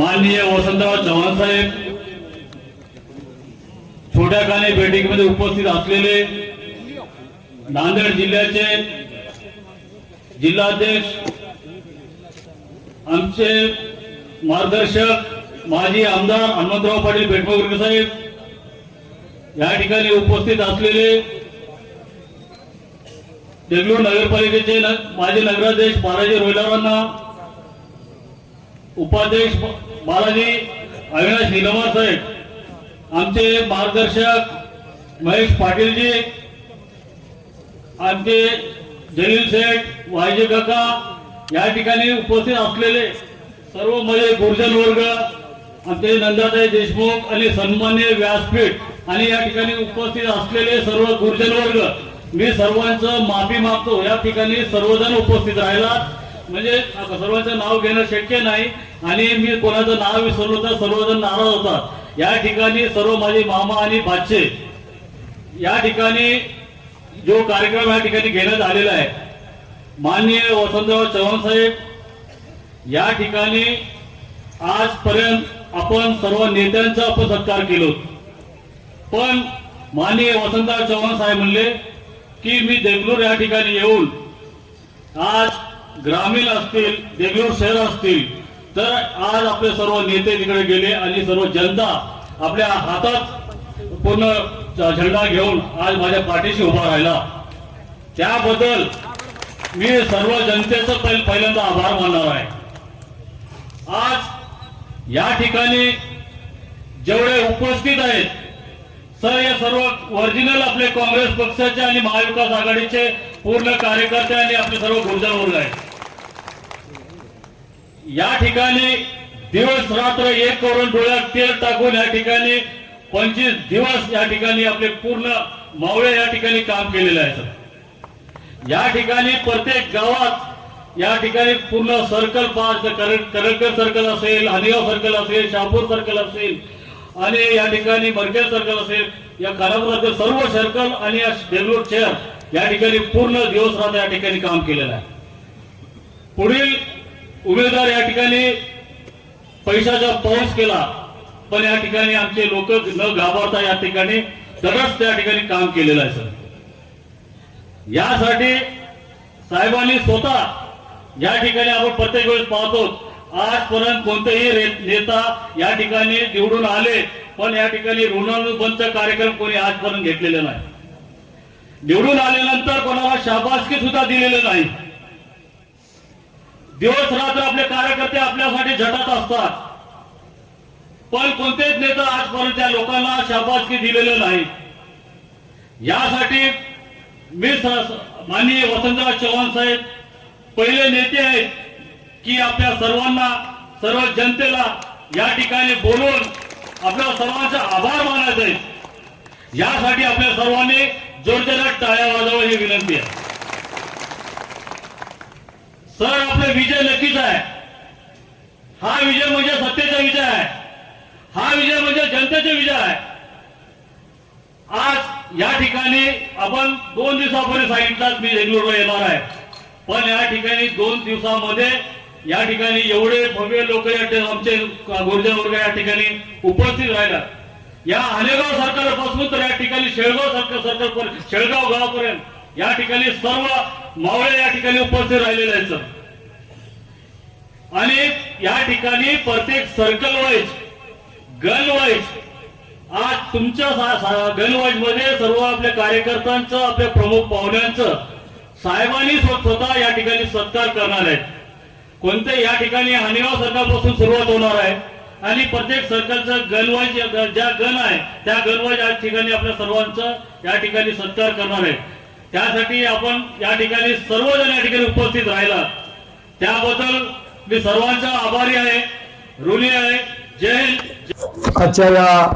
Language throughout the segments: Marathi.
माननीय वसंतराव चव्हाण साहेब छोट्या काने बैठकीमध्ये उपस्थित असलेले नांदेड जिल्ह्याचे जिल्हाध्यक्ष आमचे मार्गदर्शक माजी आमदार हनुमंतराव पाटील बेटमोगरे साहेब या ठिकाणी उपस्थित असलेले देगलूर नगरपालिकेचे माजी नगराध्यक्ष बालाजी रोहिलावांना उपाध्यक्ष बालाजी अविनाश निलमार साहेब आमचे मार्गदर्शक महेश पाटीलजी आमचे जलील शेठ वायजे काका या ठिकाणी उपस्थित असलेले सर्व म्हणजे गुरुजन वर्ग आमचे नंदाताई देशमुख आणि सन्मान्य व्यासपीठ आणि या ठिकाणी उपस्थित असलेले सर्व गुरुजन वर्ग मी सर्वांचं माफी मागतो. या ठिकाणी सर्वजण उपस्थित राहिलात. म्हणजे सर्वांचं नाव घेणं शक्य नाही आणि मी कोणाचं नाव विसरलो तर सर्वजण नाराज होतात. या ठिकाणी सर्व माझे मामा आणि बादशे या ठिकाणी जो कार्यक्रम या ठिकाणी घेण्यात आलेला आहे माननीय वसंतराव चव्हाण साहेब या ठिकाणी आजपर्यंत आपण सर्व नेत्यांचा आपण सत्कार केलो. पण माननीय वसंतराव चव्हाण साहेब म्हणले की मी देगलूर या ठिकाणी येऊन आज ग्रामीण असतील देवीवर शहर असतील तर आज आपले सर्व नेते तिकडे गेले आणि सर्व जनता आपल्या हातात पूर्ण झेंडा घेऊन आज माझ्या पाठीशी उभा राहिला. त्याबद्दल मी सर्व जनतेचं पहिल- पहिल्यांदा आभार मानणार आहे. आज या ठिकाणी जेवढे उपस्थित आहेत सर या सर्व ओरिजिनल आपले काँग्रेस पक्षाचे आणि महाविकास आघाडीचे पूर्ण कार्यकर्ते आणि आपले सर्व गुर्जर वर्ग आहेत. या ठिकाणी दिवस रात्र एक करून डोळ्यात तेल टाकून या ठिकाणी पंचवीस दिवस या ठिकाणी आपले पूर्ण मावळे या ठिकाणी काम केलेलं आहे सर. या ठिकाणी प्रत्येक गावात या ठिकाणी पूर्ण सर्कल पास करडकर सर्कल असेल हनिगाव सर्कल असेल शहापूर सर्कल असेल आणि या ठिकाणी मर्केल सर्कल असेल या खानापुरातील सर्व सर्कल आणि या देगलूर शहर या ठिकाणी पूर्ण दिवस रात्र या ठिकाणी काम केलेलं आहे. पुढील उमेदवार या ठिकाणी पैशाचा पाऊस केला पण या ठिकाणी आमचे लोक न घाबरता या ठिकाणी सरस त्या ठिकाणी काम केलेलं आहे सर. यासाठी साहेबांनी स्वतः या ठिकाणी आपण प्रत्येक वेळेस पाहतो आजपर्यंत कोणतेही नेता या ठिकाणी निवडून आले पण या ठिकाणी ऋणानुबंधचा कार्यक्रम कोणी आजपर्यंत घेतलेला नाही. निवडून आल्यानंतर कोणाला शाबासकी सुद्धा दिलेलं नाही. दिवस रात्र आपले कार्यकर्ते आपल्यासाठी झटत असतात. पण कोणतेच नेता आजपर्यंत त्या लोकांना शाबासकी दिलेलं नाही. यासाठी मी माननीय वसंतराव चव्हाण साहेब पहिले नेते आहेत की आपल्या सर्वांना सर्व जनतेला या ठिकाणी बोलून आपल्या सर्वांचा आभार मानायचा आहे. यासाठी आपल्या सर्वांनी जोरदारात टाळ्या वाजवा ही विनंती आहे. सर आपले विजय नक्कीच आहे. हा विजय म्हणजे सत्तेचा विजय आहे. हा विजय म्हणजे जनतेचा विजय आहे. आज या ठिकाणी आपण दोन दिवसापूर्वी सांगितलं मी बेंगलोरला येणार आहे. पण या ठिकाणी दोन दिवसामध्ये या ठिकाणी एवढे भव्य लोक या आमचे गुर्जर वर्ग या ठिकाणी उपस्थित राहिला या हानेगाव सरकारपासून तर या ठिकाणी शेळगाव सरकार सरकार शेळगाव गावापर्यंत. या ठिकाणी सर्व मावळे या ठिकाणी उपस्थित राहिलेले आहेत सर. आणि या ठिकाणी प्रत्येक सर्कल वाईज गन वाईज आज तुमच्या गन वाईजमध्ये सर्व आपल्या कार्यकर्त्यांचं आपल्या प्रमुख पाहुण्यांचं साहेबांनी स्वतः या ठिकाणी सत्कार करणार आहेत. कोणते या ठिकाणी हानिगाव सरकारपासून सुरुवात होणार आहे. आणि प्रत्येक सर्कलचं गन वाईज ज्या गन आहे त्या गन या ठिकाणी आपल्या सर्वांचं या ठिकाणी सत्कार करणार आहे त्यासाठी आपण या ठिकाणी सर्वजण या ठिकाणी उपस्थित राहिला. त्याबद्दल मी सर्वांचा आभारी आहे ऋणी आहे. जय हिंद. आजच्या या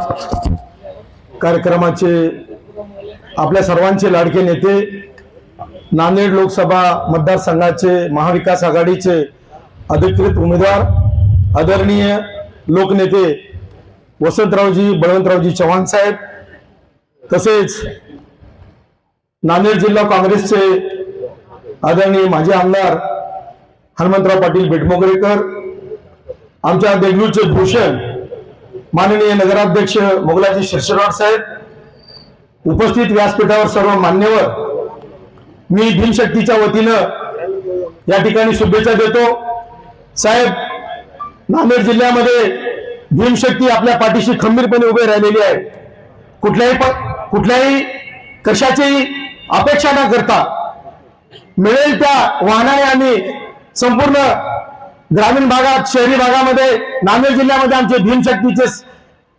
कार्यक्रमाचे आपल्या सर्वांचे लाडके नेते नांदेड लोकसभा मतदारसंघाचे महाविकास आघाडीचे अधिकृत उमेदवार आदरणीय लोकनेते वसंतरावजी बळवंतरावजी चव्हाण साहेब तसेच नांदेड जिल्हा काँग्रेसचे आदरणीय माजी आमदार हनुमंतराव पाटील बेटमोगरेकर आमच्या देगलूरचे भूषण माननीय नगराध्यक्ष मोगलाजी शिरशिरवाड साहेब उपस्थित व्यासपीठावर सर्व मान्यवर मी भीमशक्तीच्या वतीनं या ठिकाणी शुभेच्छा देतो. साहेब नांदेड जिल्ह्यामध्ये भीमशक्ती आपल्या पाठीशी खंबीरपणे उभे राहिलेली आहे. कुठल्याही प- कुठल्याही कशाचेही अपेक्षा न करता मिळेल त्या वाहनाने आम्ही संपूर्ण ग्रामीण भागात शहरी भागामध्ये नांदेड जिल्ह्यामध्ये आमचे भीमशक्तीचे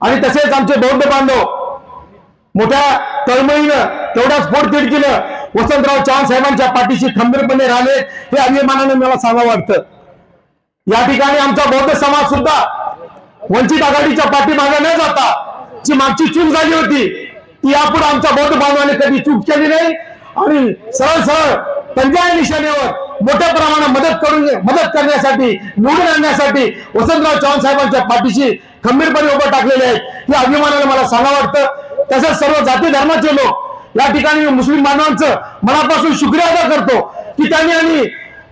आणि तसेच आमचे बौद्ध बांधव मोठ्या तळमळीनं तेवढ्याच पोटतिडकीनं वसंतराव चव्हाण साहेबांच्या पाठीशी खंबीरपणे राहिले हे अभिमानाने मला सांगावं वाटतं. या ठिकाणी आमचा बौद्ध समाज सुद्धा वंचित आघाडीच्या पाठीमागे न जाता जी मागची चूक झाली होती. यापुढे आमच्या बौद्ध बांधवाने कधी चूक केली नाही. आणि सरळ सरळ पंजाब निशाण्यावर मोठ्या प्रमाणात मदत करून मदत करण्यासाठी निवडून आणण्यासाठी वसंतराव चव्हाण साहेबांच्या पाठीशी खंबीरपणे उभं टाकलेले आहेत. या अभिमानाने मला सांगावं वाटतं. तसंच सर्व जाती धर्माचे लोक या ठिकाणी मुस्लिम बांधवांचं मनापासून शुक्रिया अदा करतो की त्यांनी आणि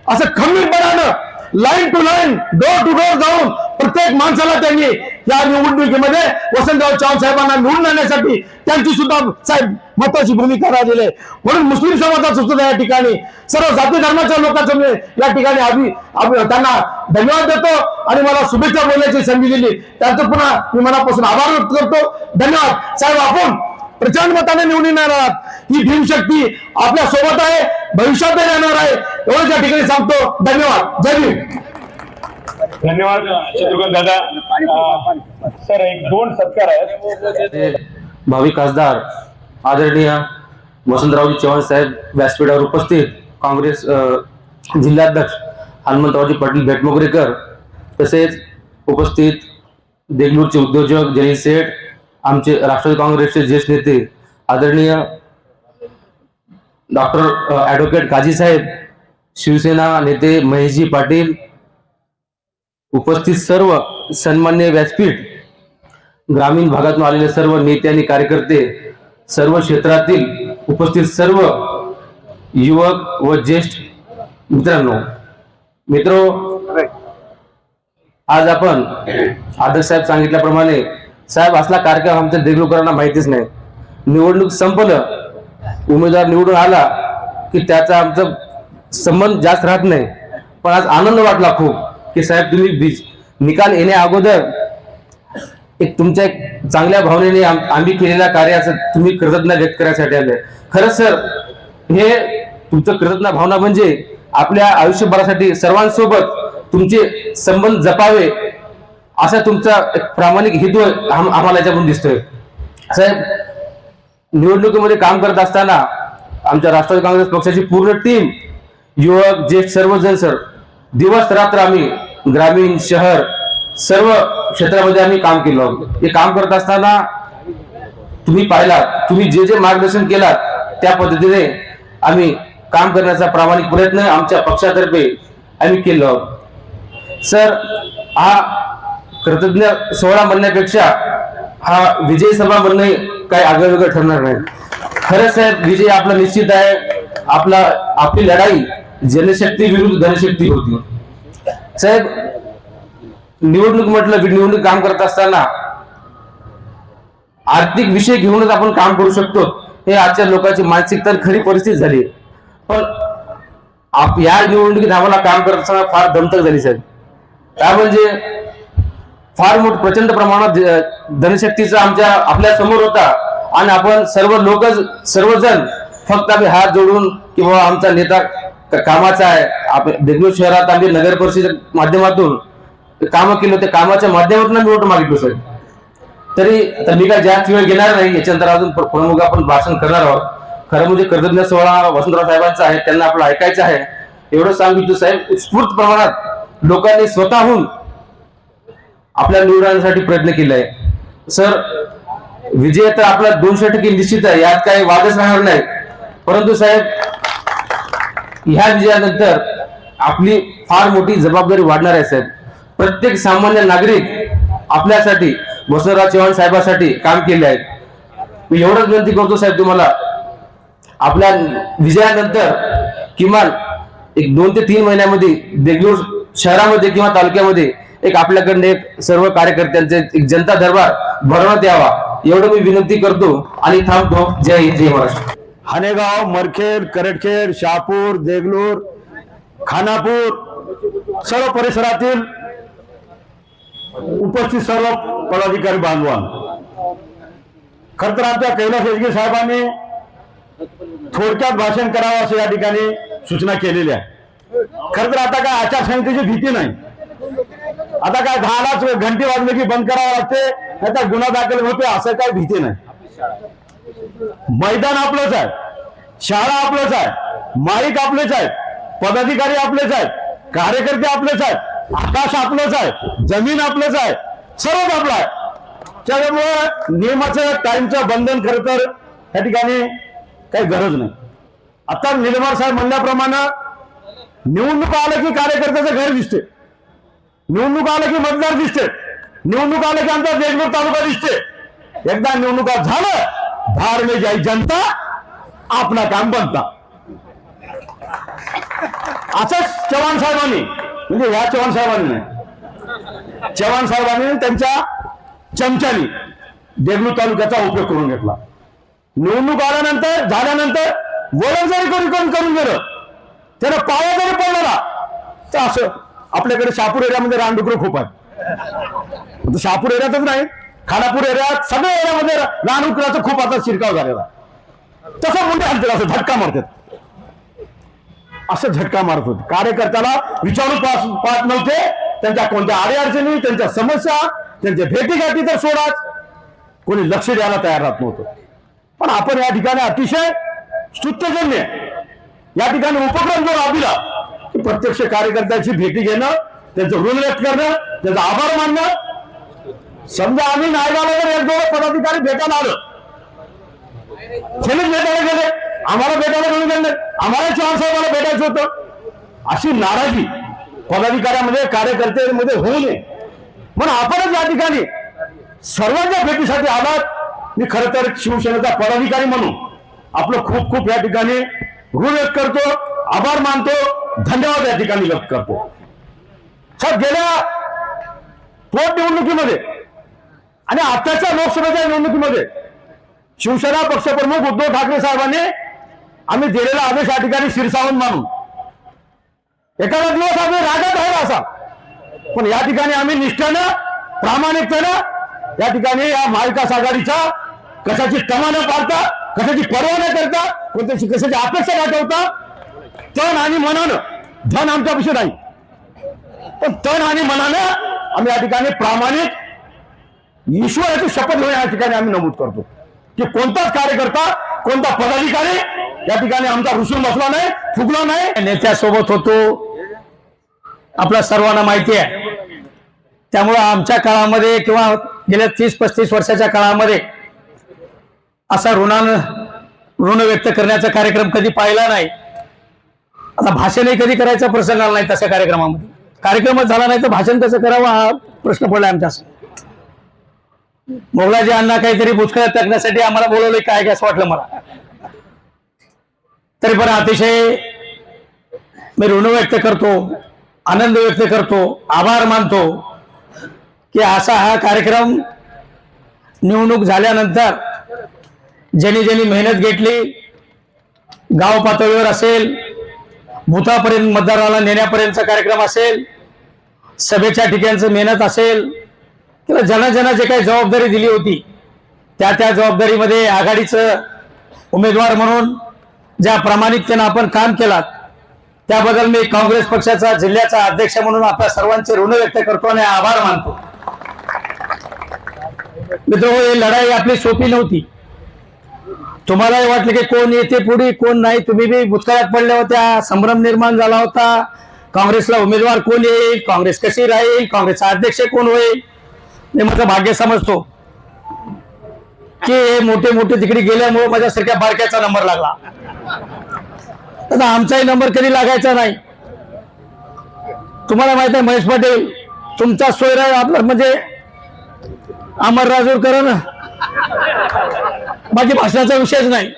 असं खंबीरपणानं line to line door to door जाऊन प्रत्येक माणसाला त्यांनी या निवडणुकीमध्ये वसंतराव चव्हाण साहेबांना निवडून आणण्यासाठी त्यांची सुद्धा साहेब महत्वाची भूमिका राहिलेली आहे. म्हणून मुस्लिम समाजाचं सुद्धा या ठिकाणी सर्व जाती धर्माच्या लोकांचं मी या ठिकाणी आम्ही त्यांना धन्यवाद देतो आणि मला शुभेच्छा बोलण्याची संधी दिली. त्यांचं पुन्हा मी मनापासून आभार व्यक्त करतो. धन्यवाद. साहेब आपण प्रचंड मताने निवडून येणार आहात. ही भीमशक्ती आपल्यासोबत आहे भविष्यात येणार आहे. एवढं या ठिकाणी सांगतो. धन्यवाद. जय भीम. धन्यवाद शत्रुघ्न दादा. सर एक दोन सत्कार आहेत. भावी खासदार आदरणीय वसंतरावजी चव्हाण साहेब व्यासपीठावर उपस्थित काँग्रेस अ, जिल्हाध्यक्ष हनुमंतरावजी पाटील भेटमोगरेकर तसेच उपस्थित देगलूरचे उद्योजक जयंत सेठ आमचे राष्ट्रवादी काँग्रेसचे ज्येष्ठ नेते आदरणीय डॉक्टर ॲडव्होकेट काजी साहेब शिवसेना नेते महेशजी पाटील उपस्थित सर्व सन्मान्य व्यासपीठ ग्रामीण भागातून आलेले सर्व नेते आणि कार्यकर्ते सर्व क्षेत्रातील उपस्थित सर्व युवक व ज्येष्ठ मित्रांनो मित्र आज आपण आदर्श साहेब सांगितल्याप्रमाणे साहेब असला कार्यक्रम आमच्या देगलूकरांना माहितीच नाही. निवडणूक संपलं उमेदवार निवडून आला की त्याचा आमचा संबंध जास्त राहत नाही. पण आज आनंद वाटला खूप की साहेब तुम्ही बीज- निकाल येण्या अगोदर एक तुमच्या एक चांगल्या भावनेने आम्ही केलेल्या कार्याचं तुम्ही कृतज्ञता व्यक्त करायसाठी आले. खरंच सर हे तुमचं कृतज्ञता भावना म्हणजे आपल्या आयुष्यभरासाठी सर्वांसोबत तुमचे संबंध जपावे असा तुमचा एक प्रामाणिक हेतू आम- आम्हाला याच्यातून दिसतोय साहेब निवडणुकीमध्ये काम करत असताना आमच्या राष्ट्रवादी काँग्रेस पक्षाची पूर्ण टीम युवक ज्येष्ठ सर्वजण सर दिवस रात्र आम्ही ग्रामीण शहर सर्व क्षेत्रामध्ये आम्ही काम केलं आहोत. हे काम करत असताना तुम्ही पाहिलात तुम्ही जे जे मार्गदर्शन केलात त्या पद्धतीने आम्ही काम करण्याचा प्रामाणिक प्रयत्न आमच्या पक्षातर्फे आम्ही केलो आहोत सर हा कृतज्ञ सोहळा म्हणण्यापेक्षा हा विजय सभा म्हणणे काही आगळवेगळं ठरणार नाही. खरंच साहेब विजय आपला निश्चित आहे. आपला आपली लढाई जनशक्ती विरुद्ध धनशक्ती होती. साहेब निवडणूक म्हटलं निवडणूक काम करत असताना आर्थिक विषय घेऊनच आपण काम करू शकतो. हे आजच्या लोकांची मानसिकता खरी परिस्थिती झाली. पण आप या निवडणुकीत आम्हाला काम करत असताना फार दमतक झाली साहेब. काय म्हणजे फार मोठ प्रचंड प्रमाणात धनशक्तीचा आमच्या आपल्यासमोर होता. आणि आपण सर्व लोक सर्वजण फक्त आम्ही हात जोडून किंवा आमचा नेता कामाचा आहे. आप देगलूर शहरात आम्ही नगर परिषद माध्यमातून कामं केलं होते. कामाच्या माध्यमातून आम्ही वोट मागितलो साहेब. तरी तर मी काय जास्त वेळ घेणार नाही. याच्यानंतर अजून प्रमुख आपण भाषण करणार आहोत. खरं म्हणजे कर्तज्ञ सोहळा वसंतराव साहेबांचा आहे. त्यांना आपलं ऐकायचं आहे. एवढं सांगितलं साहेब. उत्स्फूर्त प्रमाणात लोकांनी स्वतःहून आपल्या निवडण्यासाठी प्रयत्न केलाय. सर विजय तर आपला दोनशे टक्के निश्चित आहे यात काही वादच राहणार नाही. परंतु साहेब ह्या विजयानंतर आपली फार मोठी जबाबदारी वाढणार आहे साहेब. प्रत्येक सामान्य नागरिक आपल्यासाठी वसंतराव चव्हाण साहेबांसाठी काम केले आहे. मी एवढंच विनंती करतो साहेब तुम्हाला. आपल्या विजयानंतर किमान एक दोन ते तीन महिन्यामध्ये देगलूर शहरामध्ये किंवा तालुक्यामध्ये एक आपल्याकडनं एक सर्व कार्यकर्त्यांचे एक जनता दरबार भरवण्यात यावा एवढं मी विनंती करतो. आणि थांबतो जय हिंद जय महाराष्ट्र. हानेगाव मरखेड करटखेड शहापूर देगलूर खानापूर सर्व परिसरातील उपस्थित सर्व पदाधिकारी बांधवान. खर तर आमच्या कैलास येजगे साहेबांनी थोडक्यात भाषण करावं असं या ठिकाणी सूचना केलेल्या आहे. खर तर आता काय आचारसंहितेची भीती नाही. आता काय दहालाच घंटी वाजले की बंद करावं लागते. नाही तर गुन्हा दाखल होते असं काही भीती नाही. मैदान आपलंच आहे. शाळा आपलंच आहे. माईक आपलेच आहेत. पदाधिकारी आपलेच आहेत. कार्यकर्ते आपलेच आहेत. आकाश आपलंच आहे. जमीन आपलंच आहे. सर्वच आपलं आहे. त्याच्यामुळे नियमाचं टाइमचं बंधन खरं तर त्या ठिकाणी काही गरज नाही. आता निर्मळ साहेब म्हणल्याप्रमाणे निवडणूक आलं की कार्यकर्त्याचं घर दिसते निवडणूक आलं की मतदार दिसते. निवडणूक आलं की आमचा देशभर तालुका दिसते. एकदा निवडणुका झालं धार में जाई जनता आपला काम बनता. असंच चव्हाण साहेबांनी म्हणजे ह्या चव्हाण साहेबांनी नाही. चव्हाण साहेबांनी त्यांच्या चमच्यानी देगलू तालुक्याचा उपयोग करून घेतला. निवडणूक आल्यानंतर झाल्यानंतर वळण जरी कोणी कोण करून गेलं त्यानं पाया जरी पडला ना तर असं आपल्याकडे शापूर एरियामध्ये रानडुकरं खूप आहेत. शापूर एरियातच नाही खानापूर एरियात सगळ्या एरियामध्ये रानडुकराचा खूप आता शिरकाव झालेला तसं मुंडे आणतात असं झटका मारतात. असं झटका मारत होते कार्यकर्त्याला विचारू पास पाहत नव्हते त्यांच्या कोणत्या अडीअडचणी त्यांच्या समस्या त्यांच्या भेटीगाठी तर सोडाच. कोणी लक्ष द्यायला तयार राहत नव्हतं. पण आपण या ठिकाणी अतिशय स्तुत्यजन्य या ठिकाणी उपक्रम जो राबविला प्रत्यक्ष कार्यकर्त्यांची भेटी घेणं त्यांचं ऋण व्यक्त करणं त्याचा आभार मानणं. समजा आम्ही नायगावला जर एक दोन पदाधिकारी भेटायला आलं. त्यांनीच भेटायला गेले. आम्हाला भेटायला गेले गेले आम्हाला चव्हाण साहेबांना भेटायचं होतं. अशी नाराजी पदाधिकाऱ्यामध्ये कार्यकर्त्यांमध्ये होऊ नये. म्हणून आपणच या ठिकाणी सर्वांच्या भेटीसाठी आलात. मी खरं तर शिवसेनेचा पदाधिकारी म्हणून आपलं खूप खूप या ठिकाणी ऋण व्यक्त करतो. आभार मानतो धन्यवाद या ठिकाणी व्यक्त करतो. सर गेल्या पोटनिवडणुकीमध्ये आणि आताच्या लोकसभेच्या निवडणुकीमध्ये शिवसेना पक्षप्रमुख उद्धव ठाकरे साहेबांनी आम्ही दिलेला आदेश या ठिकाणी शिरसावून मानून एखादा दिवस आम्ही रागात आहे असा. पण या ठिकाणी आम्ही निष्ठेनं प्रामाणिकतेनं या ठिकाणी या महाविकास आघाडीचा कशाची कमा न पाळता कशाची पर्वा न करता कोणत्याची कशाची अपेक्षा न ठेवता तन आणि मनानं. धन आमच्यापेक्षा नाही पण तन आणि मनानं आम्ही या ठिकाणी प्रामाणिक ईश्वराची शपथ घेऊन या ठिकाणी आम्ही नमूद करतो. की कोणताच कार्यकर्ता कोणता पदाधिकारी या ठिकाणी आमचा रुसून बसला नाही फुगला नाही. नेत्यासोबत होतो. आपल्या सर्वांना माहिती आहे. त्यामुळं आमच्या काळामध्ये किंवा गेल्या तीस पस्तीस वर्षाच्या काळामध्ये असा ऋणानं ऋण व्यक्त करण्याचा कार्यक्रम कधी पाहिला नाही. आता भाषणही कधी करायचा? प्रसंग आला नाही तशा कार्यक्रमामध्ये. कार्यक्रमच झाला नाही तर भाषण कसं करावं हा प्रश्न पडला आमच्यासमोर मोगलाजी अण्णा काहीतरी बुचकळ्यात टाकण्यासाठी आम्हाला बोलवलं काय काय असं वाटलं मला? तरी पण अतिशय मी ऋण व्यक्त करतो आनंद व्यक्त करतो आभार मानतो की असा हा कार्यक्रम निवडणूक झाल्यानंतर ज्यांनी ज्यांनी मेहनत घेतली गाव पातळीवर असेल भूतापर्यंत मतदाराला नेण्यापर्यंतचा कार्यक्रम असेल सभेच्या ठिकाणचं मेहनत असेल किंवा ज्यांना ज्यांना जे काही जबाबदारी दिली होती त्या त्या जबाबदारीमध्ये आघाडीचं उमेदवार म्हणून ज्या प्रामाणिकतेनं आपण काम केलात त्याबद्दल मी काँग्रेस पक्षाचा जिल्ह्याचा अध्यक्ष म्हणून आपल्या सर्वांचे ऋण व्यक्त करतो आणि आभार मानतो. मित्र ही लढाई आपली सोपी नव्हती. तुम्हालाही वाटलं की कोण येते पुढे कोण नाही. तुम्ही बी भूतकाळात पडल्या होत्या संभ्रम निर्माण झाला होता. काँग्रेसला उमेदवार कोण येईल? काँग्रेस कशी राहील? काँग्रेसचा अध्यक्ष कोण होईल? मी माझं भाग्य समजतो. की हे मोठे मोठे तिकडे गेल्यामुळे माझ्यासारख्या बारक्याचा नंबर लागला. आता आमचाही नंबर कधी लागायचा नाही. तुम्हाला माहीत आहे महेश पाटील तुमचा सोयरा आपला म्हणजे अमर राजूरकर माझी बाकी भाषणाचा विषयच नाही.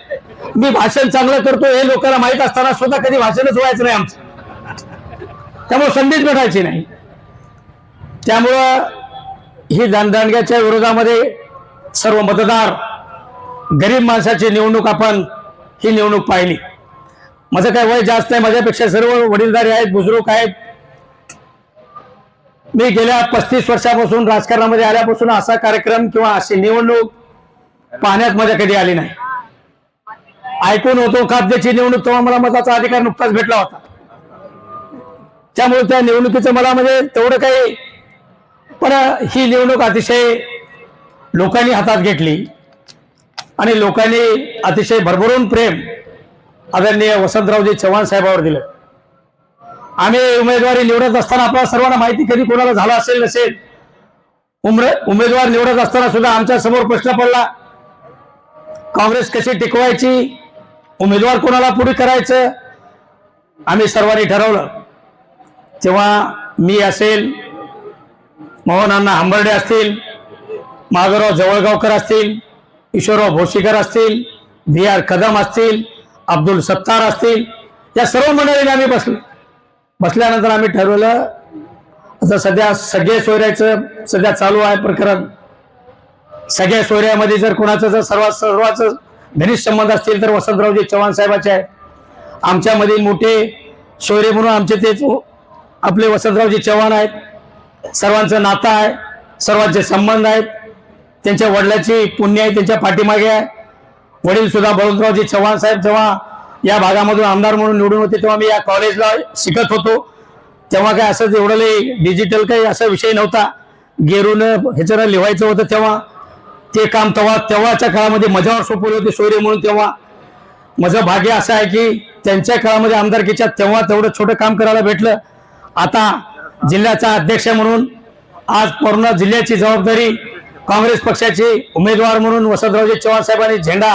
मी भाषण चांगलं करतो हे लोकांना माहीत असताना सुद्धा कधी भाषणच व्हायचं नाही आमचं. त्यामुळे संधीच भेटायची नाही. त्यामुळं ही दानदानग्याच्या विरोधामध्ये सर्व मतदार गरीब माणसाची निवडणूक आपण ही निवडणूक पाहिली. माझं काय वय जास्त आहे माझ्यापेक्षा सर्व वडीलधारी आहेत बुजुर्ग आहेत. मी गेल्या पस्तीस वर्षापासून राजकारणामध्ये आल्यापासून असा कार्यक्रम किंवा अशी निवडणूक पाहण्यात मजा कधी आली नाही. ऐकून होतो खाद्याची निवडणूक तेव्हा मला मताचा अधिकार नुकताच भेटला होता. त्यामुळे त्या निवडणुकीचं मला म्हणजे तेवढं काही पण ही निवडणूक अतिशय लोकांनी हातात घेतली. आणि लोकांनी अतिशय भरभरून प्रेम आदरणीय वसंतरावजी चव्हाण साहेबावर दिलं. आम्ही उमेदवारी निवडत असताना आपल्याला सर्वांना माहिती कधी कोणाला झाला असेल नसेल उमेदवार निवडत असताना सुद्धा आमच्यासमोर प्रश्न पडला. काँग्रेस कशी टिकवायची? उमेदवार कोणाला पुढे करायचं? आम्ही सर्वांनी ठरवलं. तेव्हा मी असेल मोहनांना हंबर्डे असतील माधवराव जवळगावकर असतील ईश्वरराव भोशीकर असतील बी आर कदम असतील अब्दुल सत्तार असतील या सर्व मंडळीने आम्ही बसलो. बसल्यानंतर आम्ही ठरवलं आता सध्या सगळे सोयऱ्याचं सध्या चालू आहे प्रकरण. सगळ्या सोयऱ्यामध्ये जर कोणाचं जर सर्वात सर्वांच घनिष्ठ संबंध असतील तर वसंतरावजी चव्हाण साहेबाचे आहे. आमच्यामधील मोठे सोयरे म्हणून आमचे तेच आपले वसंतरावजी चव्हाण आहेत. सर्वांचं नातं आहे. सर्वांचे संबंध आहेत. त्यांच्या वडिलाची पुण्य आहे त्यांच्या पाठीमागे आहे. वडील सुद्धा बळवंतरावजी चव्हाण साहेब जेव्हा या भागामधून आमदार म्हणून निवडून होते तेव्हा मी या कॉलेजला शिकत होतो. तेव्हा काय असं एवढं डिजिटल काही असा विषय नव्हता. गेरून ह्याच्यानं लिहायचं होतं तेव्हा. ते काम तेव्हा तेव्हाच्या काळामध्ये मजावर सोपवले होते शौर्य म्हणून तेव्हा. माझं भाग्य असं आहे की त्यांच्या काळामध्ये आमदारकीच्या तेव्हा तेवढं छोटं काम करायला भेटलं. आता जिल्ह्याचा अध्यक्ष म्हणून आज पूर्ण जिल्ह्याची जबाबदारी काँग्रेस पक्षाचे उमेदवार म्हणून वसंतरावजी चव्हाण साहेबांनी झेंडा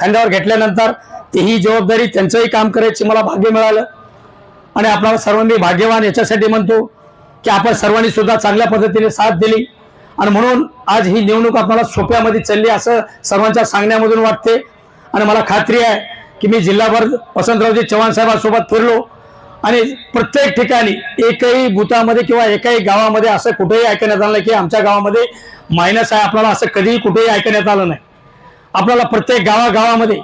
खांद्यावर घेतल्यानंतर तेही जबाबदारी त्यांचंही काम करायची मला भाग्य मिळालं. आणि आपल्याला सर्वांनी भाग्यवान याच्यासाठी म्हणतो की आपण सर्वांनी सुद्धा चांगल्या पद्धतीने साथ दिली. आणि म्हणून आज ही निवडणूक आपल्याला सोप्यामध्ये चालली असं सर्वांच्या सांगण्यामधून वाटते. आणि मला खात्री आहे की मी जिल्हाभर वसंतरावजी चव्हाण साहेबांसोबत फिरलो. आणि प्रत्येक ठिकाणी एकही बुथामध्ये किंवा एकाही गावामध्ये असं कुठेही ऐकण्यात आलं नाही की आमच्या गावामध्ये मायनस आहे आपल्याला असं कधीही कुठेही ऐकण्यात आलं नाही. आपल्याला प्रत्येक गावागावामध्ये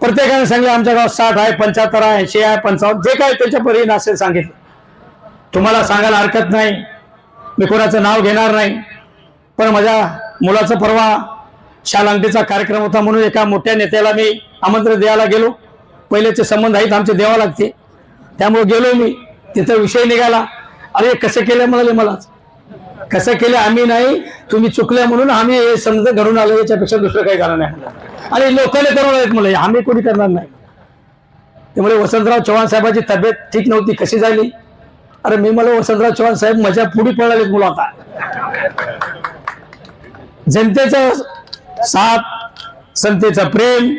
प्रत्येकाने सांगितलं आमच्या गावात साठ आहे पंच्याहत्तर आहे ऐंशी आहे पंचावन्न जे काय त्याच्या परीने असेल सांगितलं. तुम्हाला सांगायला हरकत नाही. मी कोणाचं नाव घेणार नाही. पण माझ्या मुलाचा परवा शालांगटीचा कार्यक्रम होता म्हणून एका मोठ्या नेत्याला मी आमंत्रण द्यायला गेलो. पहिलेचे संबंध आहेत आमचे द्यावा लागते त्यामुळे गेलो मी. तिथं विषय निघाला. अरे कसं केलं म्हणाले मलाच कसं केलं आम्ही नाही तुम्ही चुकल्या म्हणून आम्ही हे समज घडून आलो याच्यापेक्षा दुसरं काही कारण नाही. आणि लोकांनी करून आहेत मला आम्ही कोणी करणार नाही. त्यामुळे वसंतराव चव्हाण साहेबांची तब्येत ठीक नव्हती कशी झाली? अरे मी मला वसंतराव चव्हाण साहेब माझ्या पुढे पळालेत मुलं आता जनतेचा साथ संतेचं प्रेम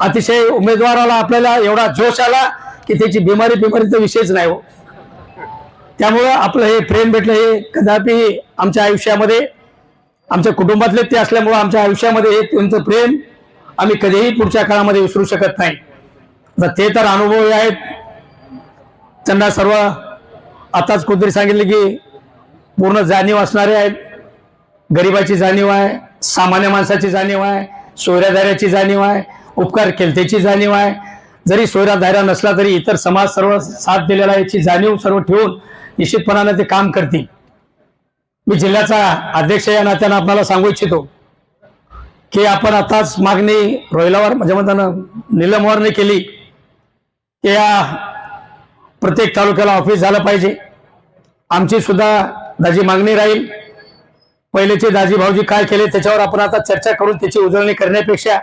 अतिशय उमेदवाराला आपल्याला एवढा जोश आला की त्याची बिमारी बिमारीचा विषयच नाही हो. त्यामुळं आपलं हे प्रेम भेटलं हे कदापि आमच्या आयुष्यामध्ये आमच्या कुटुंबातले ते असल्यामुळं आमच्या आयुष्यामध्ये हे त्यांचं प्रेम आम्ही कधीही पुढच्या काळामध्ये विसरू शकत नाही. ते तर अनुभव आहेत. त्यांना सर्व आताच कोणतरी सांगितलं की पूर्ण जाणीव असणारे आहेत. गरिबाची जाणीव आहे सामान्य माणसाची जाणीव आहे सोयऱ्याधाऱ्याची जाणीव आहे उपकार केलतेची जाणीव आहे. जरी सोयराधाऱ्या नसला तरी इतर समाज सर्व साथ दिलेला आहे याची जाणीव सर्व ठेवून निश्चितपणानं ते काम करतील. मी जिल्ह्याचा अध्यक्ष या नात्यानं आपल्याला सांगू इच्छितो की आपण आताच मागणी रोहिलावर म्हणजे माझ्या मतानं निलमवारने केली की या प्रत्येक तालुक्याला ऑफिस झालं पाहिजे. आमची सुद्धा दाजी मागणी राहील. पहिलेचे दाजी भाऊजी काय केले त्याच्यावर आपण आता चर्चा करून त्याची उजळणी करण्यापेक्षा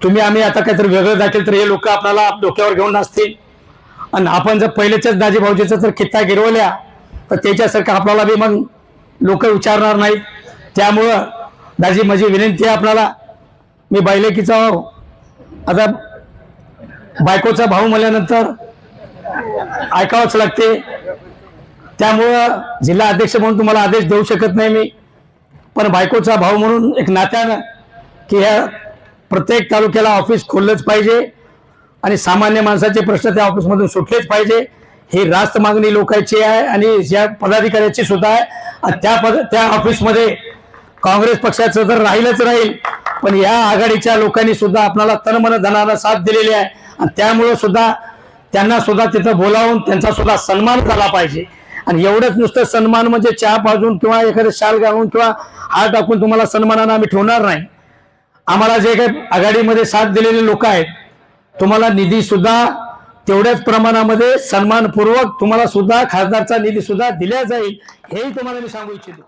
तुम्ही आम्ही आता काहीतरी वेगळं दाखल तर हे लोक आपल्याला डोक्यावर घेऊन नसतील आणि आपण जर पहिलेच्याच दाजी भाऊजीचा जर कित्ता गिरवल्या तर त्याच्यासारखं आपल्याला बी मग लोक विचारणार नाहीत. त्यामुळं दाजी माझी विनंती आहे आपल्याला मी बैलेकीचा आता बायकोचा भाऊ म्हणल्यानंतर ऐकावंच लागते. त्यामुळं जिल्हा अध्यक्ष म्हणून तुम्हाला आदेश देऊ शकत नाही मी. पण बायकोचा भाऊ म्हणून एक नात्यानं की ह्या प्रत्येक तालुक्याला ऑफिस खोललंच पाहिजे आणि सामान्य माणसाचे प्रश्न त्या ऑफिसमधून सुटलेच पाहिजे. ही रास्त मागणी लोकांची आहे आणि ज्या पदाधिकाऱ्याची सुद्धा आहे. आणि त्या पद त्या ऑफिसमध्ये काँग्रेस पक्षाचं तर राहीलच राहील. पण या आघाडीच्या लोकांनी सुद्धा आपल्याला तनमन धनाला साथ दिलेली आहे. आणि त्यामुळं सुद्धा त्यांना सुद्धा तिथं बोलावून त्यांचा सुद्धा सन्मान झाला पाहिजे. आणि एवढंच नुसतं सन्मान म्हणजे चहा पाजून किंवा एखादं शाल घालून किंवा हार टाकून तुम्हाला सन्मानानं आम्ही ठेवणार नाही. आम्हाला जे काही आघाडीमध्ये साथ दिलेले लोक आहेत तुम्हाला निधी सुद्धा तेवढ्याच प्रमाणामध्ये सन्मानपूर्वक तुम्हाला सुद्धा खासदारचा निधी सुद्धा दिला जाईल हेही तुम्हाला मी सांगू इच्छितो.